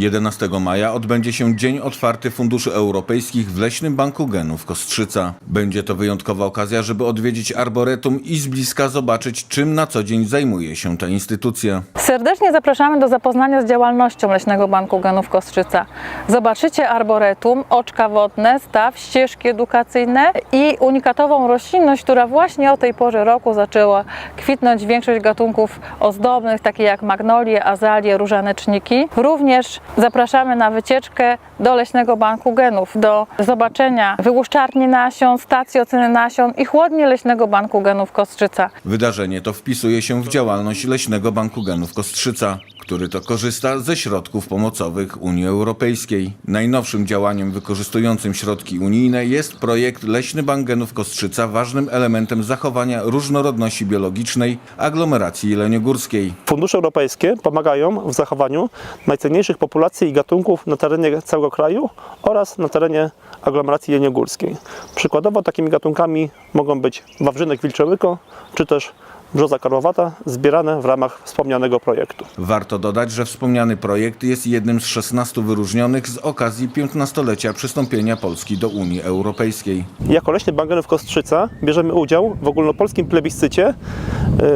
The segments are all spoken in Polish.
11 maja odbędzie się Dzień Otwarty Funduszy Europejskich w Leśnym Banku Genów Kostrzyca. Będzie to wyjątkowa okazja, żeby odwiedzić Arboretum i z bliska zobaczyć, czym na co dzień zajmuje się ta instytucja. Serdecznie zapraszamy do zapoznania z działalnością Leśnego Banku Genów Kostrzyca. Zobaczycie arboretum, oczka wodne, staw, ścieżki edukacyjne i unikatową roślinność, która właśnie o tej porze roku zaczęła kwitnąć większość gatunków ozdobnych, takie jak magnolie, azalie, różaneczniki. Również zapraszamy na wycieczkę do Leśnego Banku Genów, do zobaczenia wyłuszczarni nasion, stacji oceny nasion i chłodni Leśnego Banku Genów Kostrzyca. Wydarzenie to wpisuje się w działalność Leśnego Banku Genów Kostrzyca, który to korzysta ze środków pomocowych Unii Europejskiej. Najnowszym działaniem wykorzystującym środki unijne jest projekt Leśny Bank Genów Kostrzyca, ważnym elementem zachowania różnorodności biologicznej aglomeracji jeleniogórskiej. Fundusze europejskie pomagają w zachowaniu najcenniejszych populacji i gatunków na terenie całego kraju oraz na terenie aglomeracji jeleniogórskiej. Przykładowo takimi gatunkami mogą być wawrzynek wilczołyko czy też brzoza karłowata zbierane w ramach wspomnianego projektu. Warto dodać, że wspomniany projekt jest jednym z 16 wyróżnionych z okazji 15-lecia przystąpienia Polski do Unii Europejskiej. Jako Leśny Bank Genów Kostrzyca bierzemy udział w ogólnopolskim plebiscycie,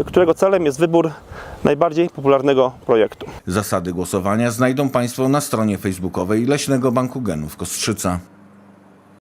y, którego celem jest wybór najbardziej popularnego projektu. Zasady głosowania znajdą Państwo na stronie facebookowej Leśnego Banku Genów Kostrzyca.